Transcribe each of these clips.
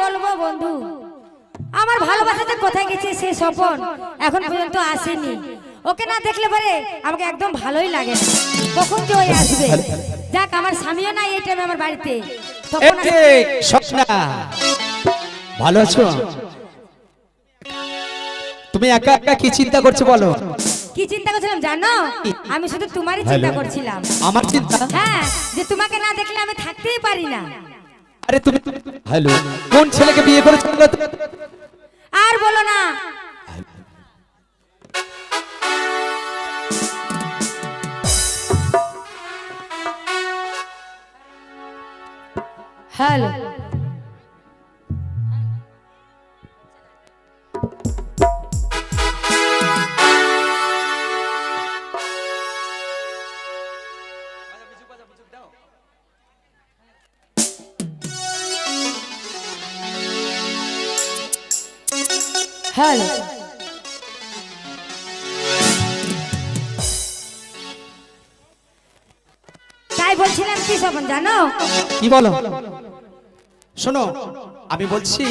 বলব বন্ধু আমার ভালোবাসাটা কোথায় গেছে সে স্বপন এখন পর্যন্ত আসেনি। ওকে না দেখলে পরে আমাকে একদম ভালোই লাগে কখন যে ওই আসবে? যাক আমার স্বামীও নাই এই টাইমে আমার বাড়িতে। ভালো আছো? তুমি একা একা কি চিন্তা করছ বলো? কি চিন্তা করছিলাম জানো? আমি শুধু তোমারই চিন্তা করছিলাম। আমার চিন্তা? হ্যাঁ যে তোমাকে না দেখলে আমি থাকতেই পারি না। আরে তুমি হ্যালো। কোন ছেলেকে বিয়ে করেছ? বলো তো? আর বলো না। হ্যালো। হ্যালো তাই বলছিলাম কি স্বপন জানো? কি বলো? শোনো আমি বলছি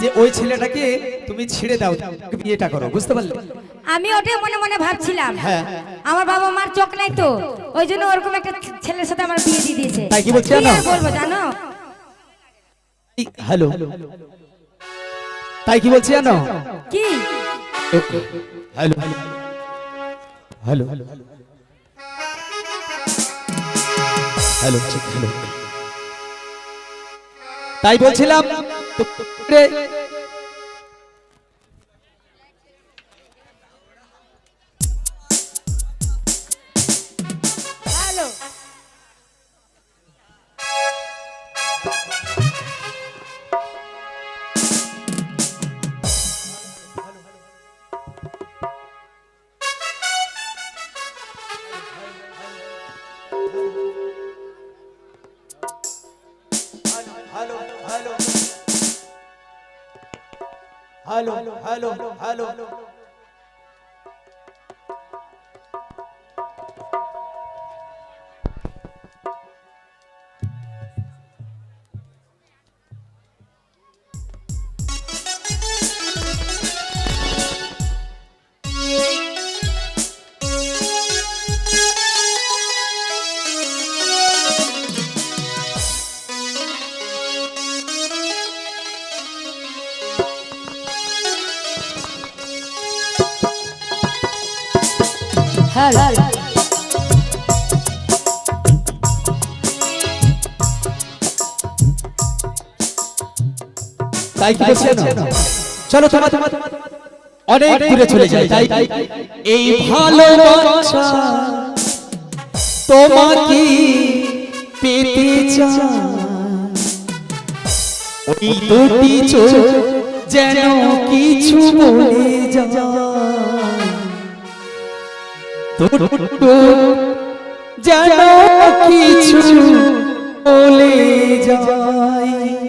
যে ওই ছেলেটাকে তুমি ছেড়ে দাও বিয়েটা করো বুঝতে পারলে? আমি ওটাই মনে মনে ভাবছিলাম। হ্যাঁ। আমার বাবা মার চোখ নাই তো ওই জন্য ওরকম একটা ছেলের সাথে আমার বিয়ে দিয়ে দিয়েছে। তাই কি বলছি জানো? বলব জানো? হ্যালো? তাই কি বলছি জানো? কি? Hello hello hello hello hello তাই বলছিলাম hello hello hello hello hello তাই কি? চলো তোমার অনেক দূরে চলে যাই। তাই এই ভালোবাসা তোমাকে পেতে চাই? ওই দুটি চোখ যেন কিছু বলে যায়। যেন কিছু বলে যায়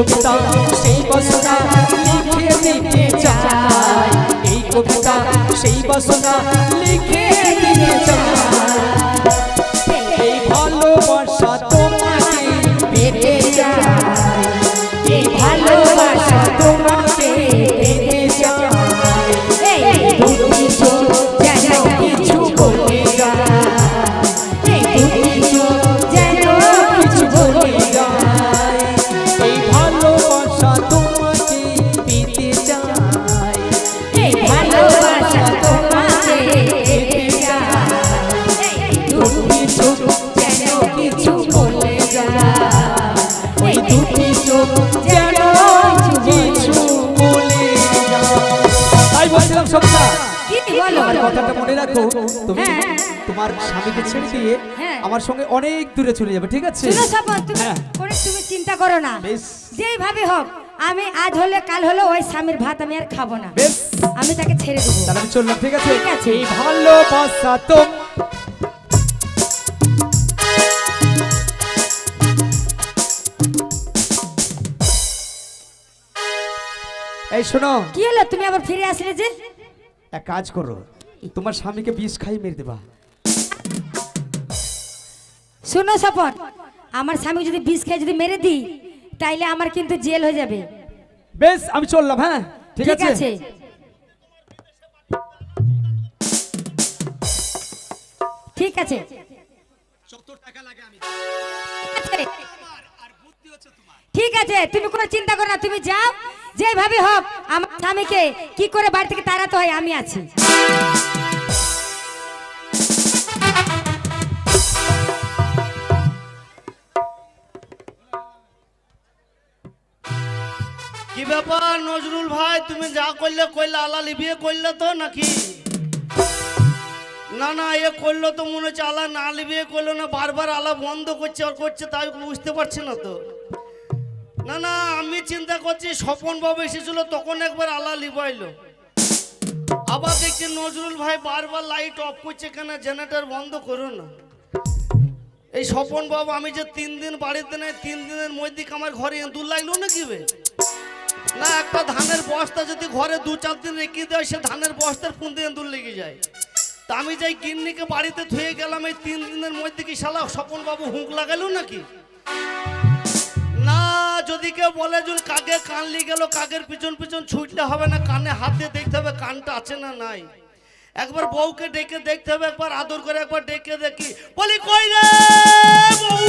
কবিতা সেই বসনা লিখে দিতে চাই। এই কবিতা সেই বাসনা রাখো তুমি হ্যাঁ। তোমার স্বামীকে ছেড়ে দিয়ে হ্যাঁ। আমার সঙ্গে অনেক দূরে চলে যাবে ঠিক আছে? তুমি হ্যাঁ। চিন্তা করো না। বেশ। যেইভাবে হোক আমি আজ হলে কাল হলে ওই স্বামীর ভাত আমি আর খাব না। আমি তাকে ছেড়ে দেবো। তাহলে আমি চললাম ঠিক আছে? ঠিক আছে। ভালোবাসা তো এই শোনো। কি হলো? তুমি আবার ফিরে আসলে যে? এক কাজ করো। তোমার স্বামীকে বিষ খাই মেরে দেবা। শুনো স্বপন আমার স্বামী যদি বিষ খেয়ে যদি মেরে দিই তাইলে আমার কিন্তু জেল হয়ে যাবে। বেশ আমি চললাম হ্যাঁ? ঠিক ঠিক আছে? আছে। ঠিক আছে। ঠিক আছে তুমি কোনো চিন্তা করো না তুমি যাও যেভাবে হোক আমার স্বামীকে কি করে বাড়ি থেকে তাড়াতে হয় আমি আছি। ব্যাপার, নজরুল ভাই, তুমি যা করলে করলে, আলালি বিয়ে করলে তো নাকি? না না, এ করল তো মনে হচ্ছে আলা না বিয়ে করল না, বারবার আলা বন্ধ করছে, আর করছে, তাই বুঝতে পারছি না তো। না না, আমি চিন্তা করছি, স্বপন বাবু এসেছিল, তখন একবার আলা লিবাইলো আবার দেখছি নজরুল ভাই বারবার লাইট অফ করছে কেন জেনারেটর বন্ধ করো না। এই স্বপন বাবু, আমি যে তিন দিন বাড়িতে নেই, তিন দিনের মধ্যে আমার ঘরে দূর লাগল না কি বে? না, একটা ধানের বস্তা যদি ঘরে দু চার দিন রেখে দেয়, সে ধানের বস্তার পুন দিয়ে দূর লেগে যায়। তা আমি যাই গিন্নিকে বাড়িতে থুয়ে গেলাম, এই তিন দিনের মধ্যে কি শালা স্বপন বাবু হুঁক লাগালো নাকি? না, যদি কেউ বলে যে কাকে কানলি গেল, কাকের পিছন পিছন ছুটলে হবে না, কানে হাত দিয়ে দেখতে হবে কানটা আছে না নাই। একবার বউকে ডেকে দেখতে হবে, একবার আদর করে একবার ডেকে দেখি। বলি, কই রে বউ?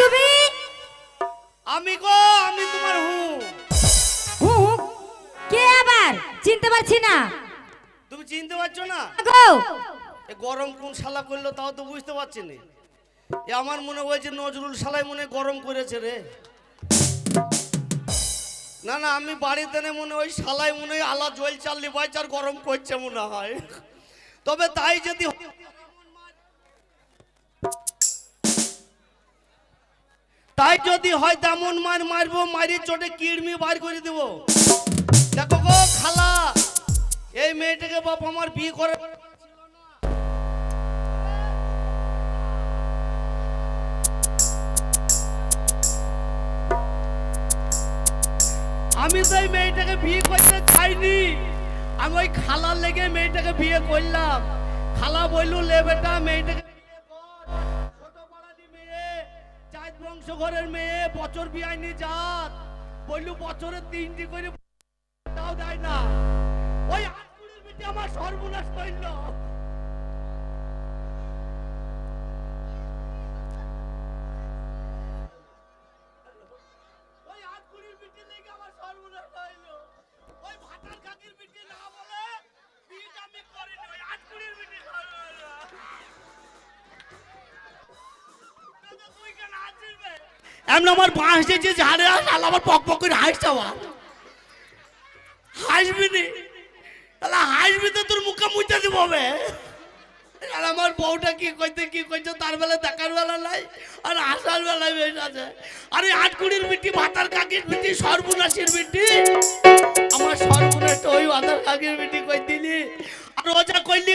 তুমি? আমি গো আমি তোমার হুঁ। হু হু, কে আবার? চিনতে পারছি না। তুমি চিনতে পারছ না? গো এ গরম কোন শালা করল তাও তো বুঝতে পারছি না। এ আমার মনে হয়েছে নজরুল শালাই মনে গরম করেছে রে। না না আমি বাড়িতে নে মনে হয় শালাই মনে হয় আলা জল চাললি বাইচার গরম করছে মনে হয়। তবে তাই যদি তাই যদি হয় তেমন মার মারবো, মারি চোটে কিড়মি বার করে দেবো। দেখো গো খালা, এই মেয়েটাকে বাপ আমার বিয়ে করে আমি তো এই মেয়েটাকে বিয়ে করতে চাইনি। আমি ওই খালার লেগে মেয়েটাকে বিয়ে করলাম। খালা বললু, লে বেটা, মেয়েটাকে বংশ ঘরের মেয়ে বছর বিআইনি জাত। বললু, বছরে তিনটি করে তাও দেয় না। ওই হাতগুলোর মিটে আমার সর্বনাশ করল। আমি করিনি, ওই আটকুড়ির এমন আমার বাঁশ দিয়েছে ঝাড়ে আস আলা আমার পক পক করে হাসতে আমার হাসবি নি। তাহলে হাসবি তো তোর মুখে মুইতে দিব বে। আর আমার বউটা কি কইতে, কি কইছে তার বেলা দেখার বেলা নাই আর আসার বেলায় বেশ আছে। আরে আট কুড়ির মিটি ভাতার কাকির মিটি, সর্বনাশের মিটি। আমার সর্বনাশ ওই ভাতার কাকির মিটি কই দিলি? আর ও যা কইলি